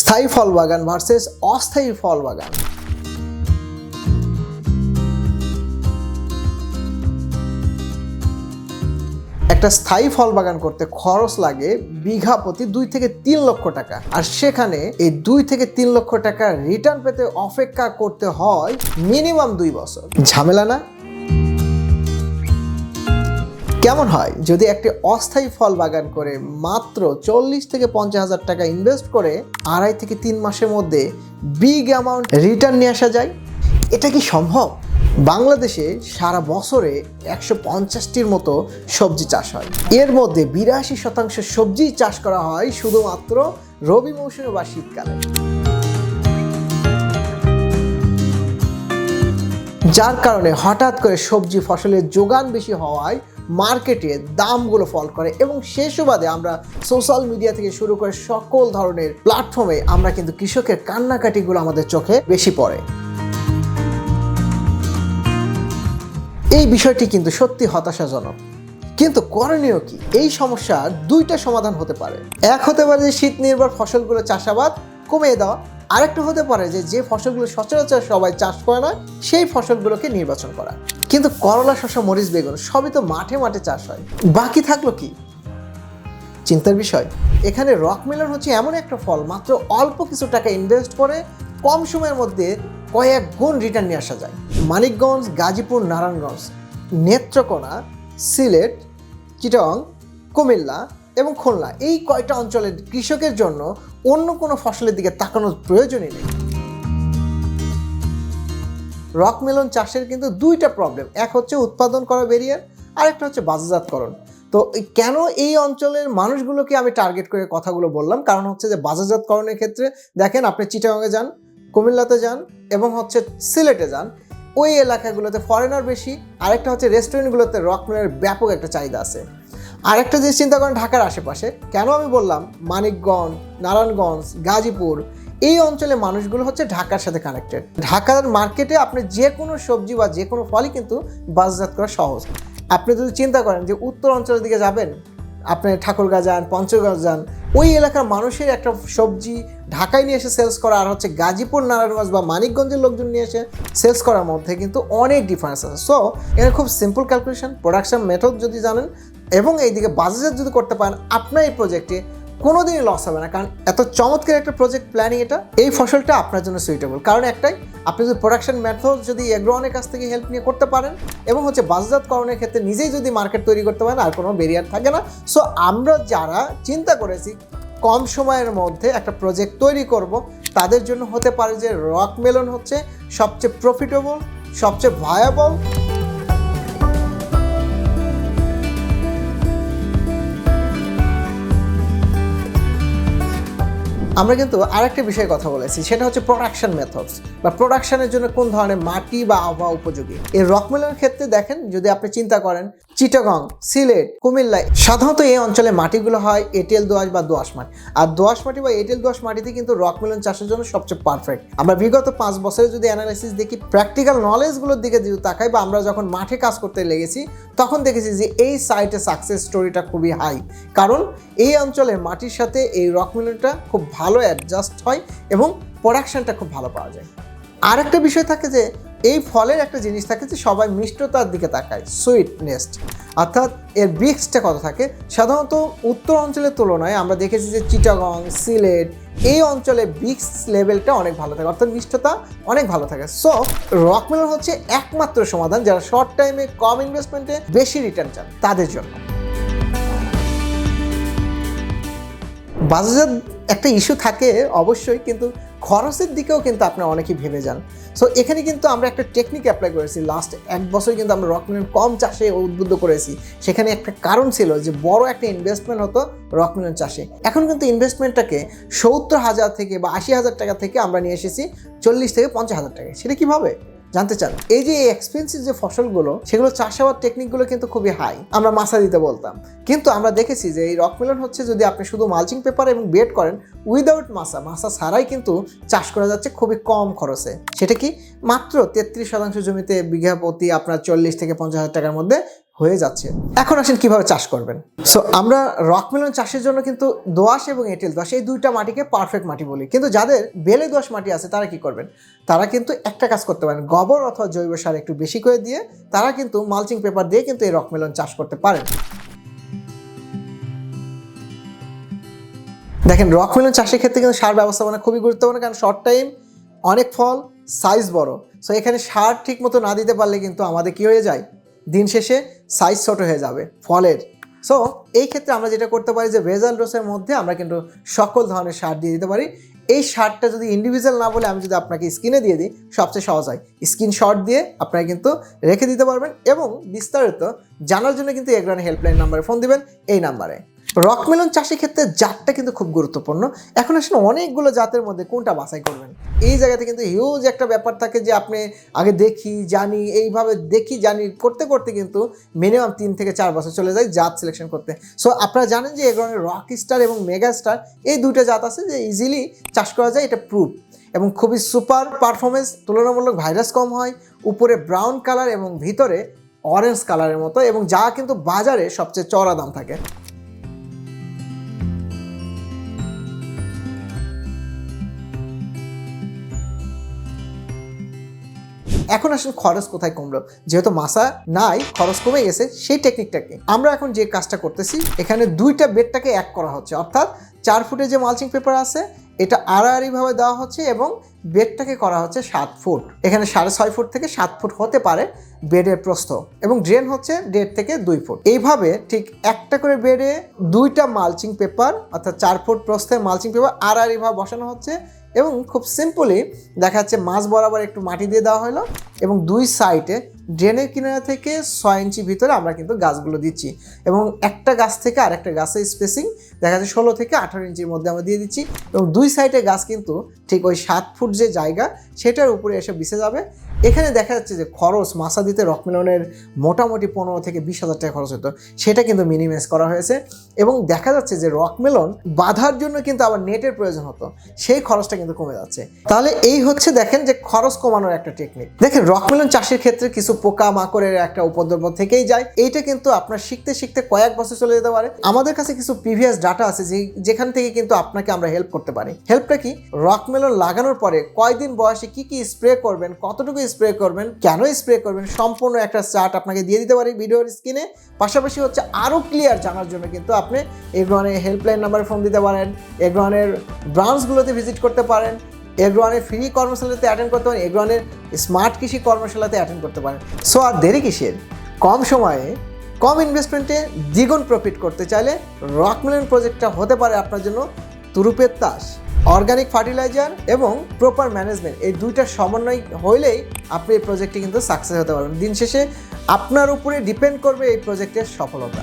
স্থায়ী ফল বাগান ভার্সেস অস্থায়ী ফল বাগান একটা স্থায়ী ফল বাগান করতে খরচ লাগে বিঘা প্রতি দুই থেকে তিন লক্ষ টাকা। আর সেখানে এই দুই থেকে তিন লক্ষ টাকা রিটার্ন পেতে অপেক্ষা করতে হয় মিনিমাম দুই বছর। ঝামেলা না? কেমন হয়? যদি একটি অস্থায়ী ফল বাগান করে মাত্র চল্লিশ থেকে পঞ্চাশ হাজার টাকা ইনভেস্ট করে আড়াই থেকে তিন মাসের মধ্যে বিগ অ্যামাউন্ট রিটার্ন নিয়ে আসা যায়, এটা কি সম্ভব? বাংলাদেশে সারা বছরে একশো পঞ্চাশটির মতো সবজি চাষ হয়। এর মধ্যে বিরাশি শতাংশ সবজি চাষ করা হয় শুধুমাত্র রবি মৌসুমে বা শীতকালে। যার কারণে হঠাৎ করে সবজি ফসলের যোগান বেশি হওয়ায় মার্কেটে দামগুলো ফল করে এবং সে সুবাদে আমরা সোশ্যাল মিডিয়া থেকে শুরু করে সকল ধরনের প্ল্যাটফর্মে আমরা কিন্তু কৃষকের কান্নাকাটিগুলো আমাদের চোখে বেশি পড়ে। এই বিষয়টি কিন্তু সত্যি হতাশাজনক। কিন্তু করণীয় কি? এই সমস্যার দুইটা সমাধান হতে পারে। এক হতে পারে যে শীত নির্ভর ফসলগুলো চাষাবাদ কমিয়ে দেওয়া। আরেকটা হতে পারে যে যে ফসলগুলো সচরাচর সবাই চাষ করে না, সেই ফসলগুলোকে নির্বাচন করা। কিন্তু করলা, শসা, মরিচ, বেগুন সবই তো মাঠে মাঠে চাষ হয়। বাকি থাকল কি? চিন্তার বিষয়, এখানে রক মেলন হচ্ছে এমন একটা ফল, মাত্র অল্প কিছু টাকা ইনভেস্ট করে কম সময়ের মধ্যে কয়েক গুণ রিটার্ন নিয়ে আসা যায়। মানিকগঞ্জ, গাজীপুর, নারায়ণগঞ্জ, নেত্রকোনা, সিলেট, চিটং, কুমিল্লা এবং খুলনা, এই কয়টা অঞ্চলের কৃষকের জন্য অন্য কোনো ফসলের দিকে তাকানোর প্রয়োজনই নেই। রক মেলন চাষের কিন্তু দুইটা প্রবলেম এক হচ্ছে উৎপাদন করা ব্যারিয়ার আরেকটা হচ্ছে বাজারজাতকরণ। তো কেন এই অঞ্চলের মানুষগুলোকে আমি টার্গেট করে কথাগুলো বললাম? কারণ হচ্ছে যে বাজারজাতকরণের ক্ষেত্রে দেখেন আপনি চিটাগাংয়ে যান, কুমিল্লাতে যান, এবং হচ্ছে সিলেটে যান, ওই এলাকাগুলোতে ফরেনার বেশি, আরেকটা হচ্ছে রেস্টুরেন্টগুলোতে রক মেলের ব্যাপক একটা চাহিদা আছে। আরেকটা যে চিন্তা করেন ঢাকার আশেপাশে, কেন আমি বললাম? মানিকগঞ্জ, নারায়ণগঞ্জ, গাজীপুর এই অঞ্চলে মানুষগুলো হচ্ছে ঢাকার সাথে কানেক্টেড ঢাকার মার্কেটে আপনি যে কোনো সবজি বা যে কোনো ফলই কিন্তু বাজারজাত করা সহজ। আপনি যদি চিন্তা করেন যে উত্তর অঞ্চলের দিকে যাবেন, আপনি ঠাকুরগাঁ যান, পঞ্চগড় যান, ওই এলাকার মানুষের একটা সবজি ঢাকায় নিয়ে এসে সেলস করা আর হচ্ছে গাজীপুর, নারায়ণগঞ্জ বা মানিকগঞ্জের লোকজন নিয়ে এসে সেলস করার মধ্যে কিন্তু অনেক ডিফারেন্স আছে। সো এখানে খুব সিম্পল ক্যালকুলেশন প্রোডাকশন মেথড যদি জানেন এবং এইদিকে বাজার যদি করতে পারেন, আপনার এই প্রজেক্টে কোনোদিনই লস হবে না। কারণ এত চমৎকার একটা প্রজেক্ট প্ল্যানিং এটা, এই ফসলটা আপনার জন্য সুইটেবল কারণ একটাই, আপনি যদি প্রোডাকশন মেথড যদি এগ্রোনের কাছ থেকে হেল্প নিয়ে করতে পারেন, এবং হচ্ছে বাজারজাতকরণের ক্ষেত্রে নিজেই যদি মার্কেট তৈরি করতে পারেন, আর কোনো ব্যারিয়ার থাকে না। সো আমরা যারা চিন্তা করেছি, কম সময়ের মধ্যে একটা প্রজেক্ট তৈরি করব, তাদের জন্য হতে পারে যে রক মেলন হচ্ছে সবচেয়ে প্রফিটেবল সবচেয়ে ভায়াবল আমরা কিন্তু আরেকটা বিষয়ে কথা বলেছি, সেটা হচ্ছে প্রোডাকশন মেথডস বা প্রোডাকশনের জন্য কোন ধরনের মাটি বা আবহাওয়া উপযোগী। এই রকমেলের ক্ষেত্রে দেখেন, যদি আপনি চিন্তা করেন, চিটাগং, সিলেট, কুমিল্লা, সাধারণত এই অঞ্চলে মাটিগুলো হয় এঁটেল দোআঁশ বা দোআঁশ মাটি। আর দোআঁশ মাটি বা এঁটেল দোআঁশ মাটিতে কিন্তু রক রকমেলন চাষের জন্য সবচেয়ে পারফেক্ট আমরা বিগত পাঁচ বছরে যদি অ্যানালাইসিস দেখি প্র্যাকটিক্যাল নলেজগুলোর দিকে যদি তাকাই বা আমরা যখন মাঠে কাজ করতে লেগেছি, তখন দেখেছি যে এই সাইটে সাকসেস স্টোরিটা খুবই হাই কারণ এই অঞ্চলের মাটির সাথে এই রক রকমেলনটা খুব ভালো অ্যাডজাস্ট হয় এবং প্রোডাকশানটা খুব ভালো পাওয়া যায়। আর একটা বিষয় থাকে যে, এই ফলের একটা জিনিস থাকে যে, সবাই মিষ্টতার দিকে তাকায় সুইটনেস অর্থাৎ এর বিক্সটা কত থাকে? সাধারণত উত্তর অঞ্চলের তুলনায় আমরা দেখেছি যে চিটাগং সিলেট এই অঞ্চলে বিক্স লেভেলটা অনেক ভালো থাকে, অর্থাৎ মিষ্টতা অনেক ভালো থাকে। সো রকমেলন হচ্ছে একমাত্র সমাধান যারা শর্ট টাইমে কম ইনভেস্টমেন্টে বেশি রিটার্ন চান, তাদের জন্য। বাজার একটা ইস্যু থাকে অবশ্যই, কিন্তু খরচের দিকেও কিন্তু আপনার অনেকেই ভেবে যান। সো এখানে কিন্তু আমরা একটা টেকনিক অ্যাপ্লাই করেছি। লাস্ট এক বছর কিন্তু আমরা রকমেলন কম চাষে উদ্বুদ্ধ করেছি। সেখানে একটা কারণ ছিল যে, বড় একটা ইনভেস্টমেন্ট হতো রকমেলন চাষে। এখন কিন্তু ইনভেস্টমেন্টটাকে সত্তর হাজার থেকে বা আশি হাজার টাকা থেকে আমরা নিয়ে এসেছি চল্লিশ থেকে পঞ্চাশ হাজার টাকা সেটা কীভাবে? জানতে চান। এই যে এক্সপেন্সিভ যে ফসলগুলো, সেগুলো চাষাবাদ টেকনিকগুলো কিন্তু খুবই হাই আমরা মাসা দিতে বলতাম। কিন্তু আমরা দেখেছি যে এই রকমেলন হচ্ছে যদি আপনি শুধু মালচিং পেপার এবং বেড করেন উইদাউট মাসা মাসা ছাড়াই কিন্তু চাষ করা যাচ্ছে খুবই কম খরচে। সেটা কি? মাত্র তেত্রিশ শতাংশ জমিতে বিঘা প্রতি আপনার চল্লিশ থেকে পঞ্চাশ হাজার টাকার মধ্যে হয়ে যাচ্ছে। এখন আসেন কীভাবে চাষ করবেন? সো আমরা রক মেলন চাষের জন্য কিন্তু দোআঁশ এবং এঁটেল দোয়াশ এই দুইটা মাটিকে পারফেক্ট মাটি বলি। কিন্তু যাদের বেলে দোআঁশ মাটি আছে, তারা কি করবেন? তারা কিন্তু একটা কাজ করতে পারেন, গোবর অথবা জৈব সার একটু বেশি করে দিয়ে তারা কিন্তু মালচিং পেপার দিয়ে কিন্তু এই রক মেলন চাষ করতে পারেন। দেখেন রক মেলন চাষের ক্ষেত্রে কিন্তু সার ব্যবস্থাপনা খুবই গুরুত্বপূর্ণ, কারণ শর্ট টাইম অনেক ফল সাইজ বড়। সো এখানে সার ঠিক মতো না দিতে পারলে কিন্তু আমাদের কি হয়ে যায়? দিন শেষে সাইজ ছোট হয়ে যাবে, ফলের। সো এই ক্ষেত্রে আমরা যেটা করতে পারি যে ভেজাল ডোসের মধ্যে আমরা কিন্তু সকল ধরনের সার দিয়ে দিতে পারি। এই সারটা যদি ইন্ডিভিজুয়াল না বলে আমি যদি আপনাকে স্কিনে দিয়ে দিই, সবচেয়ে সহজ হয়। স্কিন স্ক্রিনশট দিয়ে আপনারা কিন্তু রেখে দিতে পারবেন এবং বিস্তারিত জানার জন্য কিন্তু এগ্রান হেল্পলাইন নাম্বারে ফোন দিবেন, এই নাম্বারে রকমেলন চাষের ক্ষেত্রে জাতটা কিন্তু খুব গুরুত্বপূর্ণ। এখন আসলে অনেকগুলো জাতের মধ্যে কোনটা বাছাই করবেন। এই জায়গাতে কিন্তু হিউজ একটা ব্যাপার থাকে যে আপনি আগে দেখি, জানি, এইভাবে দেখি, জানি করতে করতে কিন্তু মিনিমাম তিন থেকে চার বছর চলে যায় জাত সিলেকশন করতে। সো আপনারা জানেন যে এই ধরনের রক স্টার এবং মেগা স্টার এই দুইটা জাত আছে যে ইজিলি চাষ করা যায়, এটা প্রুফ এবং খুবই সুপার পারফরমেন্স তুলনামূলক ভাইরাস কম হয়, উপরে ব্রাউন কালার এবং ভিতরে অরেঞ্জ কালারের মতো, এবং যা কিন্তু বাজারে সবচেয়ে চড়া দাম থাকে। এখন আসলে খরচ কোথায় কমলো? যেহেতু মাসা নাই, খরচ কমে গেছে, সেই টেকনিকটাকে আমরা এখন যে কাজটা করতেছি, এখানে দুইটা বেডটাকে এক করা হচ্ছে। অর্থাৎ চার ফুটে যে মালচিং পেপার আছে, এটা আড়াআড়িভাবে দেওয়া হচ্ছে এবং বেডটাকে করা হচ্ছে সাত ফুট। এখানে সাড়ে ছয় ফুট থেকে সাত ফুট হতে পারে বেডের প্রস্থ এবং ড্রেন হচ্ছে দেড় থেকে দুই ফুট। এইভাবে ঠিক একটা করে বেডে দুইটা মালচিং পেপার অর্থাৎ চার ফুট প্রস্থের মালচিং পেপার আড়াআড়িভাবে বসানো হচ্ছে এবং খুব সিম্পলি দেখা যাচ্ছে মাছ বরাবর একটু মাটি দিয়ে দেওয়া হলো এবং দুই সাইডে ড্রেনের কিনারা থেকে ছয় ইঞ্চি ভিতরে আমরা কিন্তু গাছগুলো দিচ্ছি এবং একটা গাছ থেকে আর একটা গাছের স্পেসিং দেখা যাচ্ছে ষোলো থেকে আঠারো ইঞ্চির মধ্যে আমরা দিয়ে দিচ্ছি এবং দুই সাইডে গাছ কিন্তু ঠিক ওই সাত ফুট যে জায়গা সেটার উপরে এসে বিছে যাবে এখানে দেখা যাচ্ছে যে খরচ মাসা দিতে রকমেলনের মোটামুটি পনেরো থেকে বিশ হাজার টাকা খরচ হতো। সেটা কিন্তু মিনিমাইজ করা হয়েছে এবং দেখা যাচ্ছে যে রকমেলন বাঁধার জন্য কিন্তু আবার নেটের প্রয়োজন হতো। সেই খরচটা কিন্তু কমে যাচ্ছে। তাহলে এই হচ্ছে দেখেন যে খরচ কমানোর একটা টেকনিক দেখেন রকমেলন চাষের ক্ষেত্রে কিছু পোকা মাকড়ের একটা উপদ্রব থেকেই যায়। এইটা কিন্তু আপনার শিখতে শিখতে কয়েক বছর চলে যেতে পারে। আমাদের কাছে কিছু প্রিভিয়াস ডাটা আছে যে যেখান থেকে কিন্তু আপনাকে আমরা হেল্প করতে পারি। হেল্পটা কি? রকমেলন লাগানোর পরে কয়দিন বয়সে কি কি স্প্রে করবেন, কতটুকু স্প্রে করবেন? কেন স্প্রে করবেন? সম্পূর্ণ একটা চার্ট আপনাকে দিয়ে দিতে পারি ভিডিওর স্ক্রিনে। পাশাপাশি হচ্ছে আরও ক্লিয়ার জানার জন্য কিন্তু আপনি এগ্রনের হেল্পলাইন নাম্বারে ফোন দিতে পারেন এগ্রনের ব্রাঞ্চগুলোতে ভিজিট করতে পারেন এগ্রনের ফ্রি কর্মশালাতে অ্যাটেন্ড করতে পারেন এগ্রনের স্মার্ট কৃষি কর্মশালাতে অ্যাটেন্ড করতে পারেন। সো আর দেরি কিসের? কম সময়ে, কম ইনভেস্টমেন্টে দ্বিগুণ প্রফিট করতে চাইলে রকমেলন প্রজেক্টটা হতে পারে আপনার জন্য তুরুপের তাস। অর্গানিক ফার্টিলাইজার এবং প্রপার ম্যানেজমেন্ট, এই দুইটা সমন্বয় হইলেই আপনি এই প্রজেক্টটি কিন্তু সাকসেস হতে পারবেন। দিন শেষে আপনার উপরে ডিপেন্ড করবে এই প্রজেক্টের সফলতা।